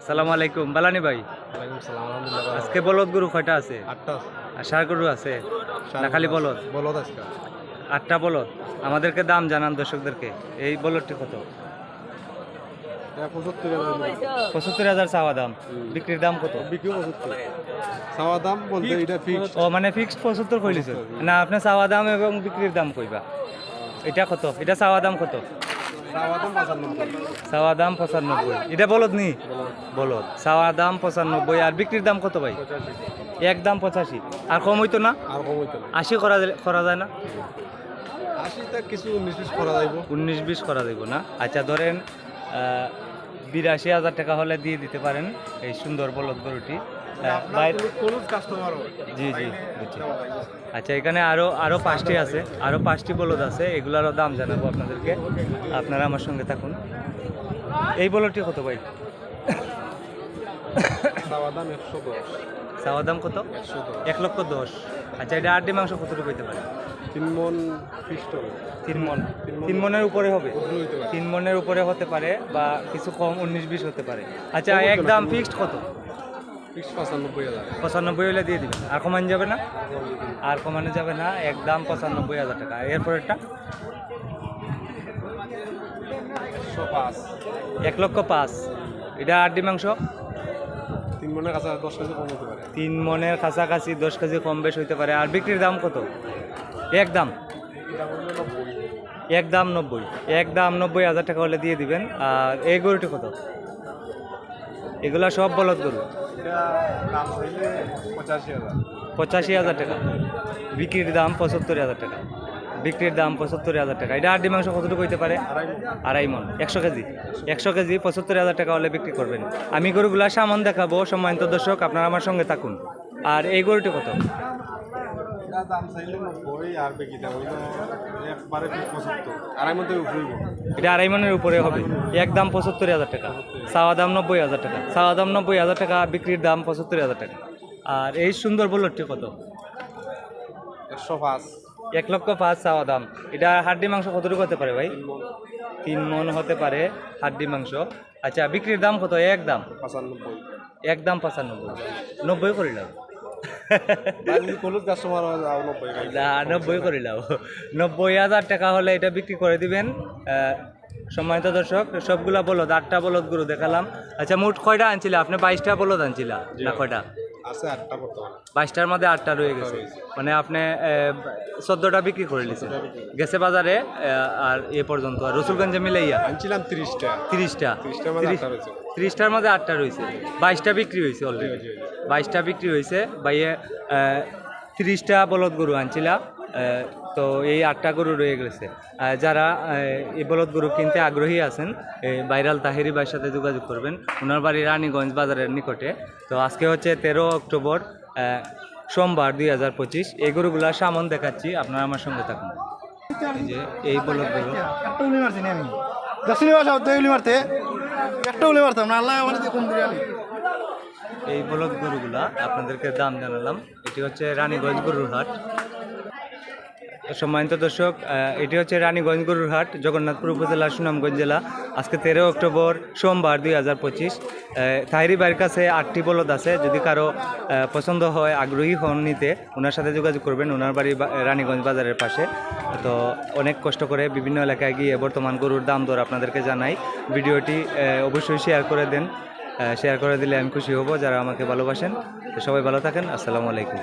আসসালামু আলাইকুম। বালানি ভাই। আজকে বলদ গরু কয়টা আছে? আটটা গরু আছে? না খালি বলদ? বলদ আজকে আটটা। বলদ। আমাদেরকে দাম জানান দর্শকদেরকে। এই বলদটি কত? পঁচাত্তর হাজার চাওয়া দাম। বিক্রির দাম কত? চাওয়া দাম বলতে এটা ফিক্স ও মানে ফিক্সড পঁচাত্তর কইলিছ। না আপনি চাওয়া দাম এবং বিক্রির দাম কইবা। এটা কত? এটা চাওয়া দাম কত? চাওয়া দাম পঁচানব্বই। এটা বলদ নি? বলদ। চাওয়া দাম পঁচানব্বই। আর বিক্রির দাম কত ভাই? এক দাম পঁচাশি। আর কম হইতো না? আশি করা যায়- করা যায় না? কিছু উনিশ বিশ করা যাইব। না? আচ্ছা ধরেন বিরাশি হাজার টাকা হলে দিয়ে দিতে পারেন এই সুন্দর বলদ গরুটি। কোন কাস্টমার জি জি বুঝছি। আচ্ছা এখানে আরও আরও পাঁচটি আছে। আরও পাঁচটি বলদ আছে। এগুলারও দাম জানাব আপনাদেরকে। আপনারা আমার সঙ্গে থাকুন। এই বলদটি কত ভাই? চাওয়া দাম দাম কত? এক লক্ষ দশ। আচ্ছা এটা আটটি মাংস কতটুকু হইতে পারে? তিন মন তিন মন। তিন মনের উপরে হবে? তিন মনের উপরে হতে পারে বা কিছু কম উনিশ বিশ হতে পারে। আচ্ছা একদম ফিক্সড কত? পঁচানব্বই হাজার। হলে দিয়ে দিবেন। আর কমান যাবে না? আর কমানো যাবে না একদম পঁচানব্বই হাজার টাকা। এরপরেরটা? এক লক্ষ পাঁচ। এটা আটটি মাংস? তিন মনের কাছে দশ কেজি কম হতে পারে। তিন মনের কাছাকাছি দশ কেজি কম বেশ হইতে পারে। আর বিক্রির দাম কত? এক দাম। এক দাম নব্বই। এক দাম নব্বই হাজার টাকা হলে দিয়ে দিবেন। আর এই গরুটি কত? এগুলা সব বলদ গরু। পঁচাশি হাজার। টাকা। বিক্রির দাম পঁচাত্তর হাজার টাকা। বিক্রির দাম পঁচাত্তর হাজার টাকা। এটা আড্ডি মাংস কতটুকু হইতে পারে? আড়াই আড়াই মন। একশো কেজি। একশো কেজি পঁচাত্তর হাজার টাকা হলে বিক্রি করবেন। আমি গরুগুলা সামান দেখাবো। সম্মানিত দর্শক আপনারা আমার সঙ্গে থাকুন। আর এই গরুটি কত? এটা দাম চাইলে নব্বই আর বেশি দাম একবারে পঁচাত্তর আড়াই এটা মনের উপরে হবে। এক দাম পঁচাত্তর হাজার টাকা চাওয়া দাম নব্বই হাজার টাকা চাওয়া দাম নব্বই হাজার টাকা বিক্রির দাম পঁচাত্তর হাজার টাকা। আর এই সুন্দর বলটটি কত? একশো পাঁচ। এক লক্ষ পাঁচ চাওয়া দাম। এটা হাড্ডি মাংস কতটুকু হতে পারে ভাই? তিন মন হতে পারে হাড্ডি মাংস। আচ্ছা বিক্রির দাম কত? এক দাম? পঁচানব্বই। এক দাম পঁচানব্বই। নব্বই করিলাম। নব্বই করিলাম নব্বই হাজার টাকা হলে এটা বিক্রি করে দিবেন। সম্মানিত দর্শক সবগুলা বলদ আটটা বলদ গরু দেখালাম। আচ্ছা মোট কয়টা আনছিলা আপনি? বাইশটা বলদ আনছিলা? না কয়টা? বাইশটার মধ্যে আটটা রয়ে গেছে। মানে আপনি চোদ্দটা বিক্রি করে নিছেন। গেছে বাজারে আর এ পর্যন্ত রসুলগঞ্জে মিলাইয়া? আনছিলাম তিরিশটা। তিরিশটা। রয়েছে। ত্রিশটার মধ্যে আটটা রয়েছে। বাইশটা বিক্রি হয়েছে অলরেডি বাইশটা বিক্রি হয়েছে বাইয়ে তিরিশটা বলদ গরু আনছিলাম তো এই আটটা গরু রয়ে গেছে। যারা এই বলদ গরু কিনতে আগ্রহী আছেন বাইরাল তাহেরি ভাইয়ের সাথে যোগাযোগ করবেন। ওনার বাড়ি রানীগঞ্জ বাজারের নিকটে। তো আজকে হচ্ছে তেরো অক্টোবর সোমবার দুই হাজার পঁচিশ। এই গরুগুলা সামন দেখাচ্ছি আপনারা আমার সঙ্গে থাকুন। এই যে এই বলদ গরু। মারতে এই বলদ গরুগুলা আপনাদেরকে দাম জানালাম। এটি হচ্ছে রানীগঞ্জ গরুর হাট। সম্মানিত দর্শক এটি হচ্ছে রানীগঞ্জ গরুর হাট জগন্নাথপুর উপজেলা, সুনামগঞ্জ জেলা। আজকে তেরো অক্টোবর, সোমবার দুই হাজার পঁচিশ। তাহিরি বাড়ির কাছে আটটি বলদ আছে, যদি কারও পছন্দ হয়, আগ্রহী হন নিতে, ওনার সাথে যোগাযোগ করবেন, ওনার বাড়ি রানীগঞ্জ বাজারের পাশে। তো অনেক কষ্ট করে বিভিন্ন এলাকায় গিয়ে বর্তমান গরুর দাম দর আপনাদেরকে জানাই। ভিডিওটি অবশ্যই শেয়ার করে দেন। শেয়ার করে দিলে আমি খুশি হব, যারা আমাকে ভালোবাসেন। সবাই ভালো থাকেন, আসসালামু আলাইকুম।